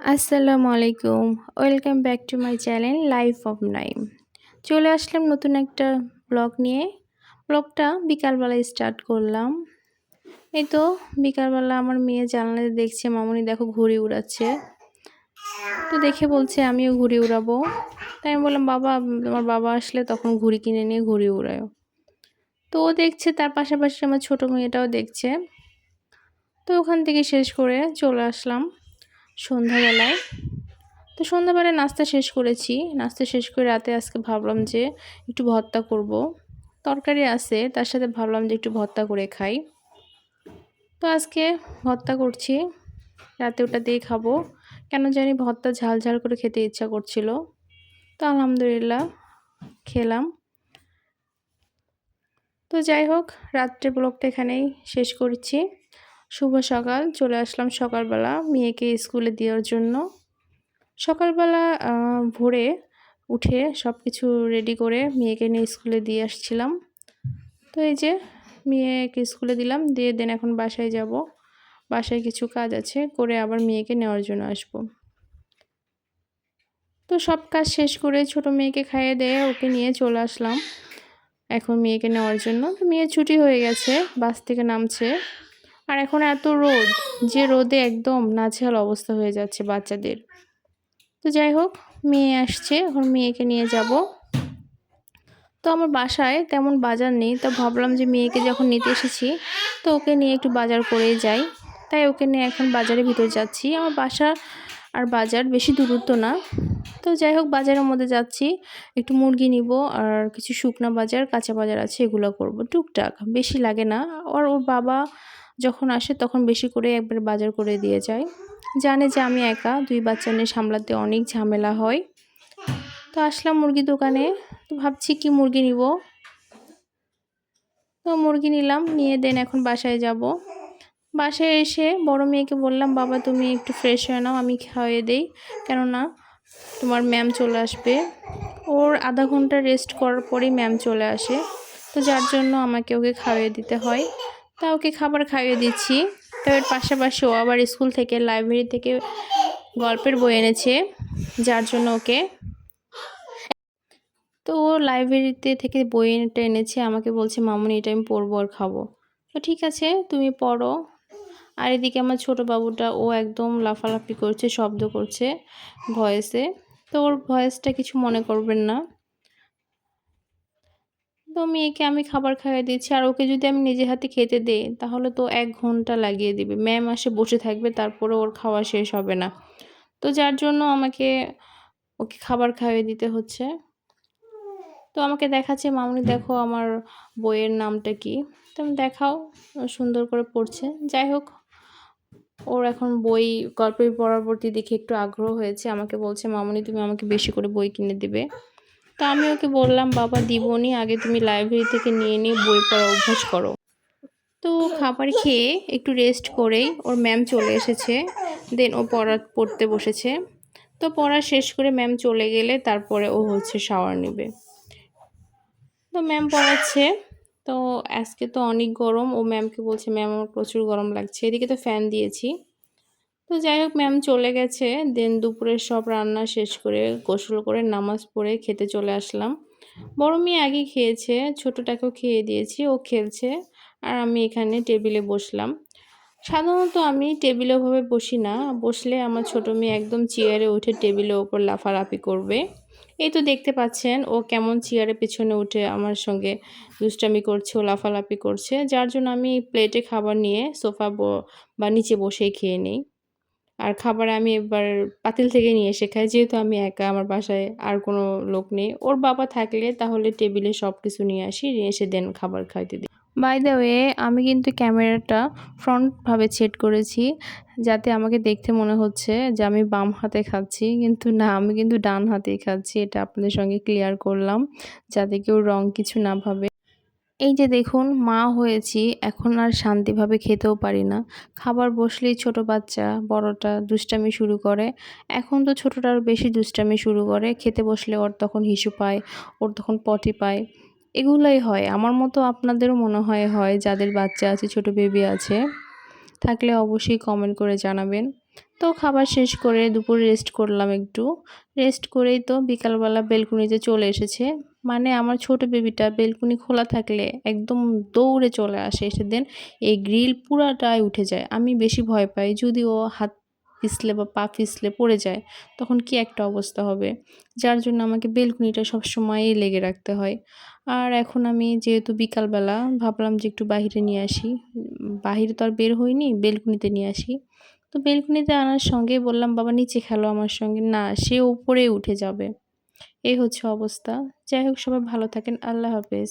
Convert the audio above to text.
আসসালামু আলাইকুম। Welcome back to my channel life of Naim চলে আসলাম নতুন একটা ব্লগ নিয়ে। ব্লগটা বিকালবেলায় স্টার্ট করলাম। এই তো বিকালবেলা আমার মেয়ে জানলাতে দেখছে, মামনি দেখো ঘুড়ি উড়াচ্ছে। তো দেখে বলছে, আমিও ঘুড়ি উড়াবো। তাই আমি বললাম, বাবা, তোমার বাবা আসলে তখন ঘুড়ি কিনে নিয়ে ঘুড়ি উড়ায়। তো ও দেখছে, তার পাশাপাশি আমার ছোটো মেয়েটাও দেখছে। তো ওখান থেকে শেষ করে চলে আসলাম। সন্ধ্যাবেলায়। তো সন্ধ্যাবেলায় নাস্তা শেষ করেছি। নাস্তা শেষ করে রাতে আজকে ভাবলাম যে একটু ভর্তা করব। তরকারি আছে, তার সাথে ভাবলাম যে একটু ভর্তা করে খাই। তো আজকে ভর্তা করছি, রাতে ওটা দিয়ে খাব। কেন জানি ভর্তা ঝাল ঝাল করে খেতে ইচ্ছা করছিল। তো আলহামদুলিল্লাহ খেলাম। তো যাই হোক রাত্রে ব্লগটা এখানেই শেষ করছি। শুভ সকাল। চলে আসলাম সকালবেলা মেয়েকে স্কুলে দেওয়ার জন্য। সকালবেলা ভোরে উঠে সব কিছু রেডি করে মেয়েকে নিয়ে স্কুলে দিয়ে আসছিলাম। তো এই যে মেয়েকে স্কুলে দিলাম, দিয়ে দেন এখন বাসায় যাব। বাসায় কিছু কাজ আছে, করে আবার মেয়েকে নেওয়ার জন্য আসব। তো সব কাজ শেষ করে ছোট মেয়েকে খাইয়ে দেয়ে ওকে নিয়ে চলে আসলাম। এখন মেয়েকে নেওয়ার জন্য। তো মেয়ে ছুটি হয়ে গেছে, বাস থেকে নামছে। আর এখন এত রোদ যে রোদে একদম নাজেহাল অবস্থা হয়ে যাচ্ছে বাচ্চাদের। তো যাই হোক, মেয়ে আসছে, এখন মেয়েকে নিয়ে যাব। তো আমার বাসায় তেমন বাজার নেই, তো ভাবলাম যে মেয়েকে যখন নিতে এসেছি, তো ওকে নিয়ে একটু বাজার করেই যাই। তাই ওকে নিয়ে এখন বাজারের ভিতরে যাচ্ছি। আমার বাসা আর বাজার বেশি দূরত্ব না। তো যাই হোক, বাজারের মধ্যে যাচ্ছি। একটু মুরগি নিব আর কিছু শুকনা বাজার, কাঁচা বাজার আছে, এগুলো করব। টুকটাক, বেশি লাগে না। আর ওর বাবা যখন আসে তখন বেশি করে একবার বাজার করে দিয়ে যায়। জানে যে আমি একা, দুই বাচ্চা নিয়ে সামলাতে অনেক ঝামেলা হয়। তো আসলাম মুরগি দোকানে। তো ভাবছি কি মুরগি নিব? তো মুরগি নিলাম, নিয়ে দেন এখন বাসায় যাব। বাসায় এসে বড় মেয়েকে বললাম, বাবা, তুমি একটু ফ্রেশ হয়ে নাও, আমি খাওয়াই দেই। কেননা তোমার ম্যাম চলে আসবে। ওর আধা ঘণ্টা রেস্ট করার পরেই ম্যাম চলে আসে। তো যার জন্য আমাকে ওকে খাওয়িয়ে দিতে হয়। তা ওকে খাবার খাইয়ে দিচ্ছি। তো পাশাপাশি ও আবার স্কুল থেকে, লাইব্রেরি থেকে গল্পের বই এনেছে, যার জন্য ওকে। তো ও লাইব্রেরিতে থেকে বই এটা এনেছে, আমাকে বলছে, মামুনি, এটা আমি পড়ব আর খাব। তো ঠিক আছে, তুমি পড়ো। আর এদিকে আমার ছোটো বাবুটা, ও একদম লাফালাফি করছে, শব্দ করছে ভয়েসে। তো ওর ভয়েসটা কিছু মনে করবেন না। তো মেয়েকে আমি খাবার খাইয়ে দিচ্ছি আর ওকে যদি আমি নিজে হাতে খেতে দেই, তাহলে তো এক ঘণ্টা লাগিয়ে দিবে। ম্যাম আসে বসে থাকবে তারপরে ওর খাওয়া শেষ হবে না। তো যার জন্য আমাকে ওকে খাবার খাইয়ে দিতে হচ্ছে। তো আমাকে দেখাচ্ছে, মামনি, দেখো আমার বইয়ের নামটা কি? তো আমি দেখাও, সুন্দর করে পড়ছে। যাই হোক, ওর এখন বই, গল্পের পড়ার প্রতি দেখে একটু আগ্রহ হয়েছে। আমাকে বলছে, মামনি, তুমি আমাকে বেশি করে বই কিনে দিবে। তা আমি ওকে বললাম, বাবা দিবনি আগে তুমি লাইব্রেরি থেকে নিয়ে নিয়ে বই পড়া অভ্যাস করো। তো খাবার খেয়ে একটু রেস্ট করেই ওর ম্যাম চলে এসেছে। দেন ও পড়া, পড়তে বসেছে। তো পড়া শেষ করে ম্যাম চলে গেলে তারপরে ও হচ্ছে শাওয়ার নেবে। তো ম্যাম পড়াচ্ছে। তো আজকে তো অনেক গরম। ও ম্যামকে বলছে ম্যাম আমার প্রচুর গরম লাগছে। এদিকে তো ফ্যান দিয়েছি। তো যাই হোক ম্যাম চলে গেছে। দেন দুপুরের সব রান্না শেষ করে গোসল করে নামাজ পড়ে খেতে চলে আসলাম। বড় মেয়ে আগে খেয়েছে, ছোটোটাকেও খেয়ে দিয়েছি, ও খেলছে আর আমি এখানে টেবিলে বসলাম। সাধারণত আমি টেবিলে ওভাবে বসি না, বসলে আমার ছোটো মেয়ে একদম চেয়ারে উঠে টেবিলের ওপর লাফালাফি করবে। এই তো দেখতে পাচ্ছেন, ও কেমন চেয়ারের পেছনে উঠে আমার সঙ্গে দুষ্টামি করছে, ও লাফালাফি করছে, যার জন্য আমি প্লেটে খাবার নিয়ে সোফা বা নিচে বসেই খেয়ে নিই। আর খাবার আমি এবার পাতিল থেকে নিয়ে এসে খাই। যেহেতু আমি একা, আমার বাসায় আর কোনো লোক নেই। ওর বাবা থাকলে তাহলে টেবিলে সব কিছু নিয়ে আসি, নিয়ে এসে দেন খাবার খাইতে দিই। বাই দ্য ওয়ে আমি কিন্তু ক্যামেরাটা ফ্রন্টভাবে সেট করেছি, যাতে আমাকে দেখতে মনে হচ্ছে যে আমি বাম হাতে খাচ্ছি। কিন্তু না, আমি কিন্তু ডান হাতেই খাচ্ছি। এটা আপনাদের সঙ্গে ক্লিয়ার করলাম, যাতে কেউ রং কিছু না ভাবে। এই যে দেখুন, মা হয়েছি, এখন আর শান্তিভাবে খেতেও পারি না। খাবার বসলেই ছোট বাচ্চা, বড়টা দুষ্টামি শুরু করে। এখন তো ছোটোটা আরও বেশি দুষ্টামি শুরু করে। খেতে বসলে ওর তখন হিসু পায়, ওর তখন পটি পায়। এগুলোই হয়। আমার মতো আপনাদেরও মনে হয় হয় যাদের বাচ্চা আছে, ছোট বেবি আছে। থাকলে অবশ্যই কমেন্ট করে জানাবেন। তো খাবার শেষ করে দুপুরে রেস্ট করলাম একটু। রেস্ট করেই তো বিকালবেলা বেলকুনিতে চলে এসেছে। মানে আমার ছোট বেবিটা বেলকুনি খোলা থাকলে একদম দৌড়ে চলে আসে এসে দেন এই গ্রিল পুরাটাই উঠে যায়। আমি বেশি ভয় পাই যদি ও হাত পিছলে বা পা পিছলে পড়ে যায়, তখন কি একটা অবস্থা হবে? যার জন্য আমাকে বেলকুনিটা সবসময়ই লেগে রাখতে হয়। আর এখন আমি যেহেতু বিকালবেলা, ভাবলাম যে একটু বাহিরে নিয়ে আসি। বাহিরে তো আর বের হইনি বেলকুনিতে নিয়ে আসি। তো বেলকুনিতে আনার সঙ্গেই বললাম, বাবা, নিচে খেলো আমার সঙ্গে। না, সে উপরে উঠে যাবে। এই হচ্ছে অবস্থা। যাই হোক সবাই ভালো থাকেন। আল্লাহ হাফেজ।